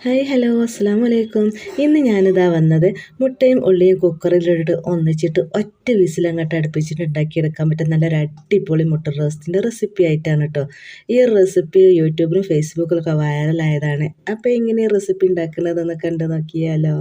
Hi hello അസ്സാം വലൈക്കും ഇന്ന് ഞാനിതാ വന്നത് മുട്ടയും ഉള്ളിയും കുക്കറിലിട്ട് ഒന്നിച്ചിട്ട് ഒറ്റ വിസിലങ്ങോട്ട് അടുപ്പിച്ചിട്ട് ഉണ്ടാക്കിയെടുക്കാൻ പറ്റും നല്ലൊരു അടിപൊളി മുട്ട റോസ്റ്റിന്റെ റെസിപ്പി ആയിട്ടാണ് കേട്ടോ ഈ റെസിപ്പി യൂട്യൂബിലും ഫേസ്ബുക്കിലൊക്കെ വൈറലായതാണ് അപ്പോൾ എങ്ങനെ റെസിപ്പി ഉണ്ടാക്കുന്നതെന്ന് കണ്ടു നോക്കിയാലോ.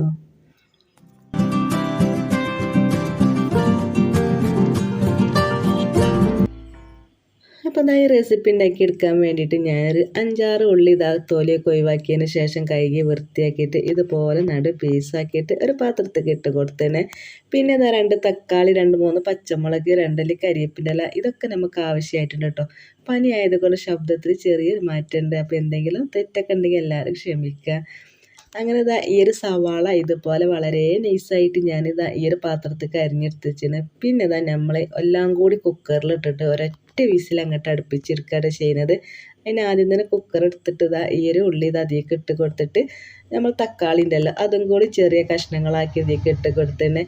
അപ്പോൾ ഇതാ ഈ റെസിപ്പി ഉണ്ടാക്കിയെടുക്കാൻ വേണ്ടിയിട്ട് ഞാനൊരു അഞ്ചാറ് ഉള്ളി ഇതാ തോലിയൊക്കെ ഒഴിവാക്കിയതിന് ശേഷം കഴുകി വൃത്തിയാക്കിയിട്ട് ഇതുപോലെ നടു പീസാക്കിയിട്ട് ഒരു പാത്രത്തിൽ ഇട്ട് കൊടുത്തേനെ. പിന്നെ ഇതാ രണ്ട് തക്കാളി രണ്ട് മൂന്ന് പച്ചമുളക് രണ്ടല്ലി കരിയേപ്പിന്റെ ഇല ഇതൊക്കെ നമുക്ക് ആവശ്യമായിട്ടുണ്ട് കേട്ടോ. പനി ആയതുകൊണ്ട് ശബ്ദത്തിൽ ചെറിയൊരു മാറ്റമുണ്ട്. അപ്പോൾ എന്തെങ്കിലും തെറ്റൊക്കെ ഉണ്ടെങ്കിൽ എല്ലാവരും ക്ഷമിക്കുക. അങ്ങനെ ഇതാ ഈ ഒരു സവാള ഇതുപോലെ വളരെ നൈസായിട്ട് ഞാനിതാ ഈ ഒരു പാത്രത്തിൽ അരിഞ്ഞെടുത്ത് വെച്ചിന്. പിന്നെ ഇതാ നമ്മൾ എല്ലാം കൂടി കുക്കറിലിട്ടിട്ട് ഒരൊറ്റ വിസിൽ അങ്ങോട്ട് അടുപ്പിച്ചെടുക്കുകയാണ് ചെയ്യുന്നത്. അതിന് ആദ്യം തന്നെ കുക്കർ എടുത്തിട്ട് ഇതാ ഈ ഒരു ഉള്ളി ഇത് അതിലേക്ക് ഇട്ട് കൊടുത്തിട്ട് നമ്മൾ തക്കാളി ഉണ്ടല്ലോ അതും കൂടി ചെറിയ കഷ്ണങ്ങളാക്കി ഇതിലേക്ക് ഇട്ട് കൊടുത്തന്നെ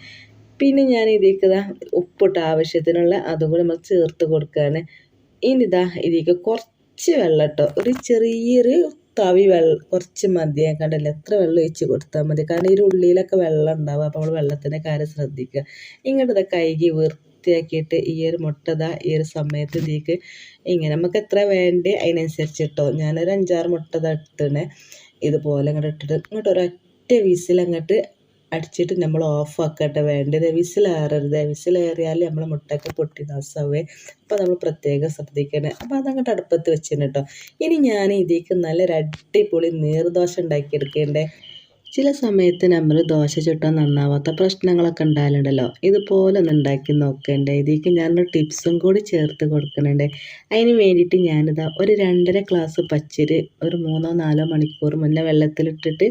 പിന്നെ ഞാൻ ഇതിലേക്ക് ഇതാ ഉപ്പിട്ട് ആവശ്യത്തിനുള്ള അതും കൂടി നമ്മൾ ചേർത്ത് കൊടുക്കുകയാണ്. ഇനി ഇതാ ഇതിലേക്ക് കുറച്ച് വെള്ളം കേട്ടോ ഒരു ചെറിയൊരു തവി വെള്ളം കുറച്ച് മതിയാൻ കണ്ടല്ലോ എത്ര വെള്ളം ഒഴിച്ച് കൊടുത്താൽ മതി. കാരണം ഈ ഉള്ളിയിലൊക്കെ വെള്ളം ഉണ്ടാവും അപ്പോൾ നമ്മൾ വെള്ളത്തിന്റെ കാര്യം ശ്രദ്ധിക്കുക. ഇങ്ങോട്ട് ഇതാ കൈകി വൃത്തിയാക്കിയിട്ട് ഈ ഒരു മുട്ട ഈ ഒരു സമയത്ത് ഇതിലേക്ക് ഇങ്ങനെ നമുക്ക് എത്ര വേണ്ടേ അതിനനുസരിച്ച് ഇട്ടോ ഞാനൊരു അഞ്ചാറ് മുട്ട ഇട്ടിട്ടുണ്ട് ഇതുപോലെ അങ്ങോട്ട് ഇട്ടിട്ട് ഇങ്ങോട്ട് ഒരൊറ്റ വിസിൽ അങ്ങോട്ട് അടിച്ചിട്ട് നമ്മൾ ഓഫ് ആക്കട്ടെ. വേണ്ടത് വിസിലേറരുത് വിസിലേറിയാൽ നമ്മൾ മുട്ടയ്ക്ക് പൊട്ടി നാസാവേ. അപ്പോൾ നമ്മൾ പ്രത്യേകം ശ്രദ്ധിക്കണേ. അപ്പോൾ അതങ്ങോട്ട് അടുപ്പത്ത് വെച്ചിട്ടുണ്ട് കേട്ടോ ഇനി ഞാൻ ഇതിലേക്ക് നല്ലൊരു അടിപൊളി നീർദോശ ഉണ്ടാക്കിയെടുക്കേണ്ടേ. ചില സമയത്ത് നമ്മൾ ദോശ ചുട്ടാൽ നന്നാവാത്ത പ്രശ്നങ്ങളൊക്കെ ഉണ്ടായാലുണ്ടല്ലോ. ഇതുപോലെ ഒന്ന് ഉണ്ടാക്കി നോക്കേണ്ടേ. ഇതിലേക്ക് ഞാനൊരു ടിപ്സും കൂടി ചേർത്ത് കൊടുക്കുന്നുണ്ട്. അതിന് വേണ്ടിയിട്ട് ഞാനിതാ ഒരു രണ്ടര ഗ്ലാസ് പച്ചരി ഒരു മൂന്നോ നാലോ മണിക്കൂർ മുന്നേ വെള്ളത്തിലിട്ടിട്ട്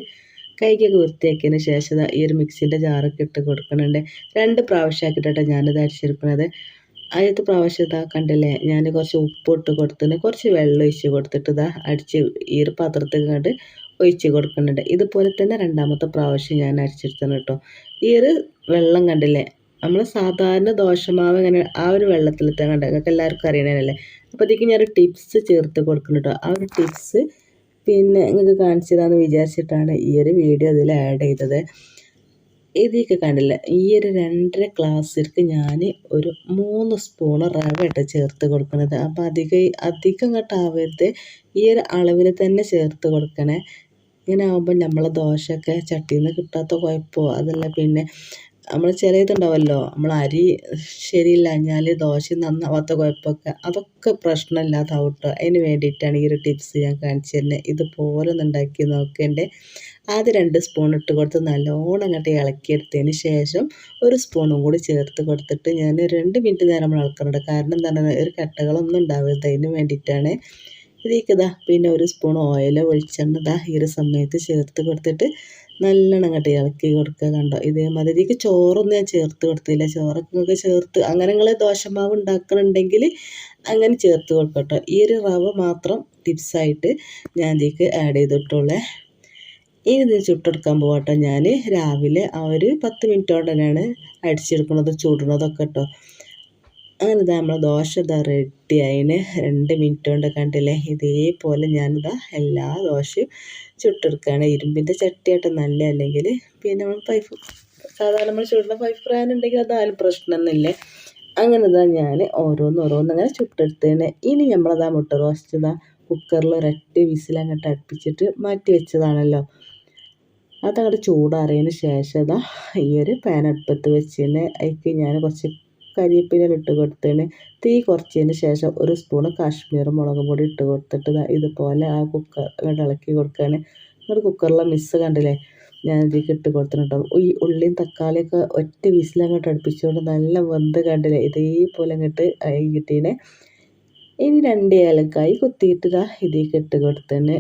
കൈക്കൊക്കെ വൃത്തിയാക്കിയതിന് ശേഷം ഈ ഒരു മിക്സിന്റെ ജാറൊക്കെ ഇട്ട് കൊടുക്കുന്നുണ്ട്. രണ്ട് പ്രാവശ്യമാക്കിയിട്ടാണ് ഞാനിത് അടിച്ചെടുക്കുന്നത് ആദ്യത്തെ പ്രാവശ്യം ഇതാ കണ്ടില്ലേ? ഞാൻ കുറച്ച് ഉപ്പ് ഇട്ട് കൊടുത്തിന് കുറച്ച് വെള്ളം ഒഴിച്ച് കൊടുത്തിട്ട് ഇതാ അടിച്ച് ഈ ഒരു പാത്രത്തിൽ കണ്ട് ഒഴിച്ച് കൊടുക്കുന്നുണ്ട്. ഇതുപോലെ തന്നെ രണ്ടാമത്തെ പ്രാവശ്യം ഞാൻ അടിച്ചെടുത്തത് കേട്ടോ. ഈ ഒരു വെള്ളം കണ്ടില്ലേ? നമ്മൾ സാധാരണ ദോശമാവ് ഇങ്ങനെ ആ ഒരു വെള്ളത്തിൽ തന്നെ കണ്ട. നിങ്ങൾക്ക് എല്ലാവർക്കും അറിയണല്ലേ അപ്പോൾ ഇതിലേക്ക് ഞാൻ ടിപ്സ് ചേർത്ത് കൊടുക്കുന്നുണ്ട് ആ ഒരു ടിപ്സ് പിന്നെ നിങ്ങൾക്ക് കാണിച്ചു തരാമെന്ന് വിചാരിച്ചിട്ടാണ് ഈ ഒരു വീഡിയോ അതിൽ ആഡ് ചെയ്തത്. ഇതൊക്കെ കണ്ടില്ല? ഈ ഒരു രണ്ടര ഗ്ലാസ്സിലേക്ക് ഞാൻ ഒരു മൂന്ന് സ്പൂൺ റവ ഇട്ട് ചേർത്ത് കൊടുക്കുന്നത് അപ്പോൾ അധികം അധികം ഇങ്ങോട്ടാവരുത് ഈ ഒരു അളവിൽ തന്നെ ചേർത്ത് കൊടുക്കണേ. ഇങ്ങനെ ആകുമ്പോൾ നമ്മളെ ദോശയൊക്കെ ചട്ടിയിൽ നിന്ന് കിട്ടാത്ത കുഴപ്പമോ അതല്ല പിന്നെ നമ്മൾ ചിലതുണ്ടാവുമല്ലോ നമ്മൾ അരി ശരിയില്ലാഞ്ഞാൽ ദോശ നന്നാവാത്ത കുഴപ്പമൊക്കെ അതൊക്കെ പ്രശ്നമില്ലാതാവും അതിന് വേണ്ടിയിട്ടാണ് ഈ ഒരു ടിപ്സ് ഞാൻ കാണിച്ചു തന്നെ ഇതുപോലെ ഒന്ന് ഉണ്ടാക്കി നോക്കേണ്ടേ ആദ്യം രണ്ട് സ്പൂൺ ഇട്ട് കൊടുത്ത് നല്ലോണം അങ്ങോട്ട് ഇളക്കിയെടുത്തതിന് ശേഷം ഒരു സ്പൂണും കൂടി ചേർത്ത് കൊടുത്തിട്ട് ഞാൻ രണ്ട് മിനിറ്റ് നേരം നമ്മൾ ഇളക്കുന്നുണ്ട് കാരണം എന്താണ് ഒരു കട്ടകളൊന്നും ഉണ്ടാവരുത്. അതിന് വേണ്ടിയിട്ടാണ് ഇതിലേക്ക് ഇതാ പിന്നെ ഒരു സ്പൂൺ ഓയിൽ വെളിച്ചെണ്ണ ഇതാ ഈ ഒരു സമയത്ത് ചേർത്ത് കൊടുത്തിട്ട് നല്ലോണം അങ്ങോട്ട് ഇളക്കി കൊടുക്കുക കണ്ടോ. ഇതേമാതിരി ഇതിലേക്ക് ചോറൊന്നും ഞാൻ ചേർത്ത് കൊടുത്തില്ല. ചോറൊക്കെ ചേർത്ത് അങ്ങനെ നിങ്ങൾ ദോശമാവ് ഉണ്ടാക്കണുണ്ടെങ്കിൽ അങ്ങനെ ചേർത്ത് കൊടുക്കട്ടോ. ഈ ഒരു റവ മാത്രം ടിപ്സായിട്ട് ഞാൻ ഇതിലേക്ക് ആഡ് ചെയ്തിട്ടുള്ളേ. ഇനി ഇത് ചുട്ടെടുക്കാൻ പോകട്ടോ ഞാൻ രാവിലെ ആ ഒരു പത്ത് മിനിറ്റോടെ തന്നെയാണ് അടിച്ചെടുക്കുന്നത് ചൂടുന്നതൊക്കെ കേട്ടോ. അങ്ങനെ നമ്മൾ ദോശ ഇതാ റെഡി ആയിന്. രണ്ട് മിനിറ്റ് കൊണ്ട് കണ്ടില്ലേ? ഇതേപോലെ ഞാനിതാ എല്ലാ ദോശയും ചുട്ടെടുക്കുകയാണ് ഇരുമ്പിന്റെ ചട്ടിയായിട്ട് നല്ല അല്ലെങ്കിൽ. പിന്നെ നമ്മൾ പൈപ്പ് സാധാരണ നമ്മൾ ചുടുന്ന പൈപ്പ് ഫ്രാൻ ഉണ്ടെങ്കിൽ അതായാലും പ്രശ്നമൊന്നുമില്ലേ. അങ്ങനെ ഇതാ ഞാൻ ഓരോന്ന് ഓരോന്ന് അങ്ങനെ ചുട്ടെടുത്തേനെ ഇനി നമ്മളതാ മുട്ട റോസ്റ്റ് ഇതാ കുക്കറിൽ ഒരട്ടി വിസിൽ അങ്ങോട്ട് അടുപ്പിച്ചിട്ട് മാറ്റി വെച്ചതാണല്ലോ. അതങ്ങോട്ട് ചൂടാറിയതിന് ശേഷം ഇതാ ഈ ഒരു പാൻ അടുപ്പത്ത് വെച്ചതിന് അതിക്ക് ഞാൻ കുറച്ച് കരിവേപ്പില ഇട്ട് കൊടുത്തതിന് തീ കുറച്ചതിന് ശേഷം ഒരു സ്പൂണ് കാശ്മീർ മുളക് പൊടി ഇട്ട് കൊടുത്തിട്ട് ഇതുപോലെ ആ കുക്കർ അങ്ങോട്ട് ഇളക്കി കൊടുക്കുകയാണ് ഒരു കുക്കറിലെ മിസ് കണ്ടില്ലേ? ഞാൻ ഇതിലേക്ക് ഇട്ട് കൊടുത്തിട്ടുണ്ടാവും ഈ ഉള്ളിയും തക്കാളിയൊക്കെ ഒറ്റ വിസിൽ അങ്ങോട്ട് അടുപ്പിച്ചുകൊണ്ട് നല്ല വെന്ത് കണ്ടില്ലേ? ഇതേപോലെ അങ്ങോട്ട് കിട്ടീനെ. ഇനി രണ്ട് ഏലക്കായി കുത്തിയിട്ട് ഇതാ ഇതിലേക്ക് ഇട്ട് കൊടുത്തന്നെ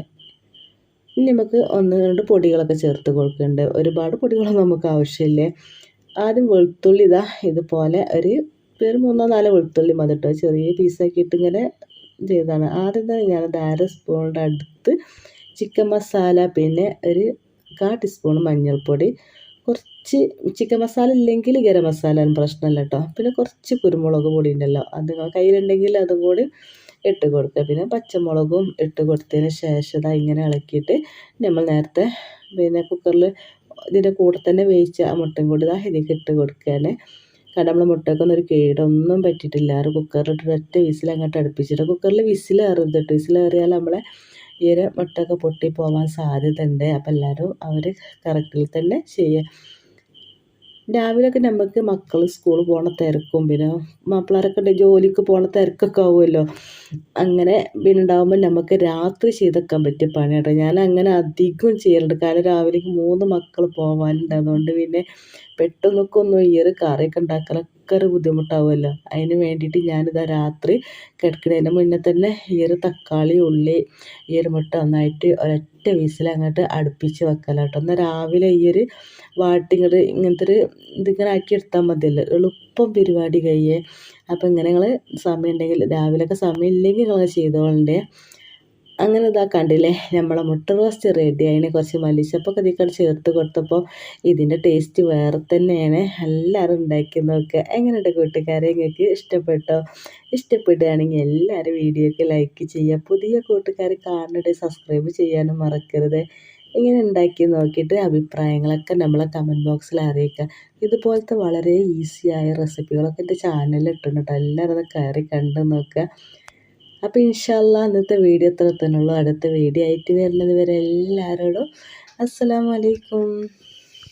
ഇനി നമുക്ക് ഒന്ന് രണ്ട് പൊടികളൊക്കെ ചേർത്ത് കൊടുക്കുന്നുണ്ട് ഒരുപാട് പൊടികളൊന്നും നമുക്ക് ആവശ്യമില്ലേ. ആദ്യം വെളുത്തുള്ളി ഇതാ ഇതുപോലെ ഒരു ഒരു മൂന്നോ നാലോ വെളുത്തുള്ളി മതി കേട്ടോ ചെറിയ പീസാക്കിയിട്ട് ഇങ്ങനെ ചെയ്തതാണ്. ആദ്യം തന്നെ ഞാൻ അര സ്പൂണിന്റെ അടുത്ത് ചിക്കൻ മസാല പിന്നെ ഒരു കാ ടീസ്പൂൺ മഞ്ഞൾപ്പൊടി. കുറച്ച് ചിക്കൻ മസാല ഇല്ലെങ്കിൽ ഗരം മസാല പ്രശ്നമല്ല കേട്ടോ പിന്നെ കുറച്ച് കുരുമുളക് പൊടി ഉണ്ടല്ലോ അത് കയ്യിലുണ്ടെങ്കിൽ അതും കൂടി ഇട്ട് കൊടുക്കുക. പിന്നെ പച്ചമുളകും ഇട്ട് കൊടുത്തതിന് ശേഷം ഇങ്ങനെ ഇളക്കിയിട്ട് നമ്മൾ നേരത്തെ പിന്നെ കുക്കറിൽ ഇതിന്റെ കൂടെ തന്നെ വേവിച്ച ആ മുട്ടയും കൂടി ഇതാ ഇതിലേക്ക് ഇട്ട് കൊടുക്കുകയാണ്. കാരണം നമ്മൾ മുട്ടക്കൊന്നും ഒരു കേടൊന്നും പറ്റിയിട്ടില്ല. ആറ് കുക്കറിൽ ഒറ്റ വിസിൽ അങ്ങോട്ട് അടുപ്പിച്ചിട്ട് കുക്കറിൽ വിസിൽ ഏറരുത് കേട്ടോ. വിസിൽ ഏറിയാൽ നമ്മളെ ഈ മുട്ടയൊക്കെ പൊട്ടിപ്പോവാൻ സാധ്യത ഉണ്ട് അപ്പോൾ എല്ലാവരും അവർ കറക്റ്റിൽ തന്നെ ചെയ്യുക രാവിലെയൊക്കെ നമുക്ക് മക്കൾ സ്കൂളിൽ പോണ തിരക്കും. പിന്നെ മാപ്പിളാരൊക്കെ ജോലിക്ക് പോണ തിരക്കൊക്കെ ആവുമല്ലോ. അങ്ങനെ പിന്നെ ഉണ്ടാകുമ്പോൾ നമുക്ക് രാത്രി ചെയ്തെക്കാൻ പറ്റിയ പണിയാട്ടോ. ഞാൻ അങ്ങനെ അധികം ചെയ്യലുണ്ട്. കാരണം രാവിലേക്ക് മൂന്ന് മക്കൾ പോകാനുണ്ട് അതുകൊണ്ട് പിന്നെ പെട്ടെന്നൊക്കെ ഒന്നും ഈ ഒരു കറിയൊക്കെ ഉണ്ടാക്കലൊക്കെ ഒരു ബുദ്ധിമുട്ടാവുമല്ലോ. അതിന് വേണ്ടിയിട്ട് ഞാനിതാ രാത്രി കിടക്കണതിന്റെ മുന്നേ തന്നെ ഈ ഒരു തക്കാളി ഉള്ളി ഈ ഒരു മുട്ട നന്നായിട്ട് ഒരൊറ്റ വിസിൽ അങ്ങോട്ട് അടുപ്പിച്ച് വെക്കലാട്ടോ. എന്നാൽ രാവിലെ ഈ ഒരു വാട്ടിങ്ങൾ ഇങ്ങനത്തെ ഒരു ഇതിങ്ങനെ ആക്കി എടുത്താൽ മതിയല്ലോ. എളുപ്പം പരിപാടി കഴിയേ. അപ്പോൾ ഇങ്ങനെ നിങ്ങൾ സമയം ഉണ്ടെങ്കിൽ രാവിലെയൊക്കെ സമയം ഇല്ലെങ്കിൽ നിങ്ങൾ ചെയ്തോളണ്ടേ. അങ്ങനെ ഇതാ കണ്ടില്ലേ? നമ്മളെ മുട്ട റോസ്റ്റ് റെഡി അതിനെ കുറച്ച് മല്ലിച്ചപ്പൊക്കെ ഇതിക്കടെ ചേർത്ത് കൊടുത്തപ്പോൾ ഇതിന്റെ ടേസ്റ്റ് വേറെ തന്നെയാണ്. എല്ലാവരും ഉണ്ടാക്കി നോക്കുക എങ്ങനെയുണ്ട് കൂട്ടുകാരെ? നിങ്ങൾക്ക് ഇഷ്ടപ്പെട്ടോ? ഇഷ്ടപ്പെടുകയാണെങ്കിൽ എല്ലാവരും വീഡിയോക്ക് ലൈക്ക് ചെയ്യുക. പുതിയ കൂട്ടുകാർ കാണുന്നുണ്ട് സബ്സ്ക്രൈബ് ചെയ്യാനും മറക്കരുത്. ഇങ്ങനെ ഉണ്ടാക്കി നോക്കിയിട്ട് അഭിപ്രായങ്ങളൊക്കെ നമ്മളെ കമന്റ് ബോക്സിൽ അറിയിക്കുക. ഇതുപോലത്തെ വളരെ ഈസിയായ റെസിപ്പികളൊക്കെ എന്റെ ചാനലിൽ ഇട്ടുണ്ട് എല്ലാവരും അത് കയറി കണ്ട് നോക്കുക. അപ്പോൾ ഇൻഷാല്ല ഇന്നത്തെ വീഡിയോ ഇത്ര തന്നെയുള്ളൂ അടുത്ത വീഡിയോ ആയിട്ട് വരുന്നത് വരെ എല്ലാവരോടും അസ്സലാമലൈക്കും